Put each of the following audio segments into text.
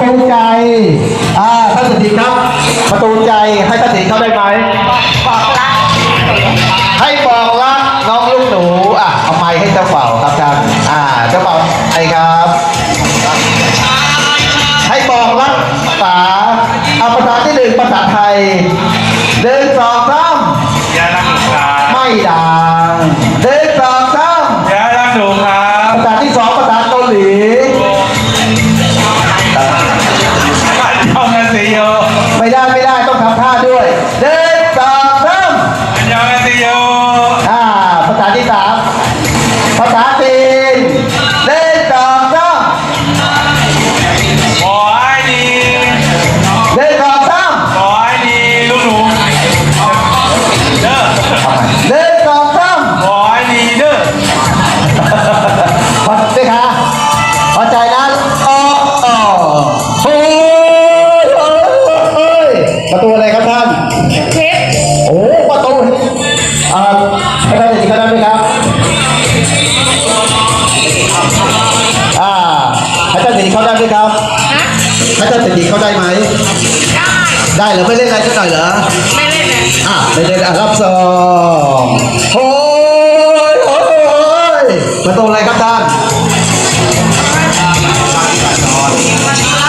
ประตูใจ อ่าท่านสติครับ ประตูใจให้ท่านสติเข้าได้ไหมบอกรักให้บอกรักน้องลูกหนู อะเอาไม้ให้เจ้าเป่าครับท่านอ่า เจ้าเป่าไอ้ครับ ให้บอกรักษาเอาภาษาที่หนึ่งภาษาไทย ไม่ได้ไม่ได้ต้องทำท่าด้วยเดิน เขาได้ไหมครับนะถ้าจะติดดิเขาได้ไหมได้ได้เหรอไม่เล่นอะไรสักหน่อยเหรอ ไม่เล่นเลยอะไม่เล่นอะรับสองโอ้ยโอ้ยประตูอะไรครับท่าน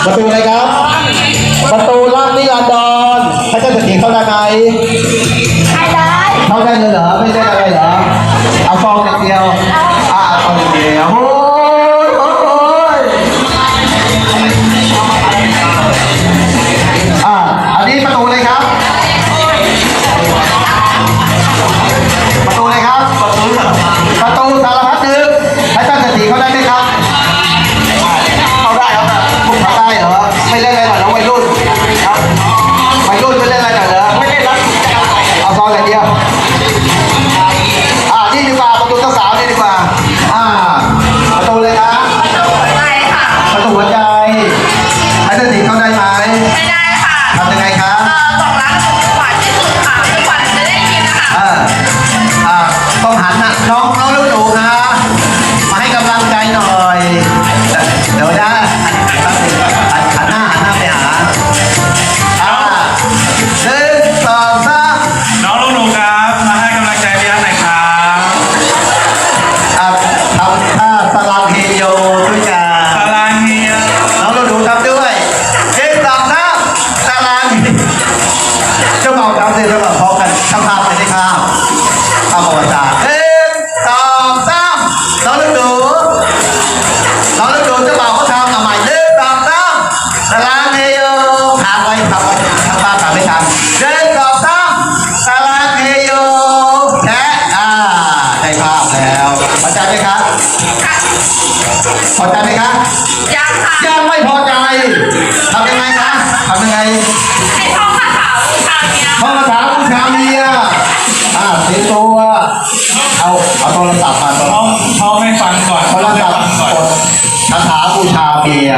ประตูอะไรครับ ประตูลาดนิรันดรให้ท่าติดดิเขาได้ไหมได้เขาได้เล พอใจไหมคะยังค่ะยังไม่พอใจทำยังไงคะทำยังไงให้ท่องคาถาบูชาเมียท่องคาถาบูชาเมียอ่าเสียตัวเอาเอาโทรศัพท์มาท่องท่องให้ฟังก่อนโทรศัพท์กดคาถาบูชาเมีย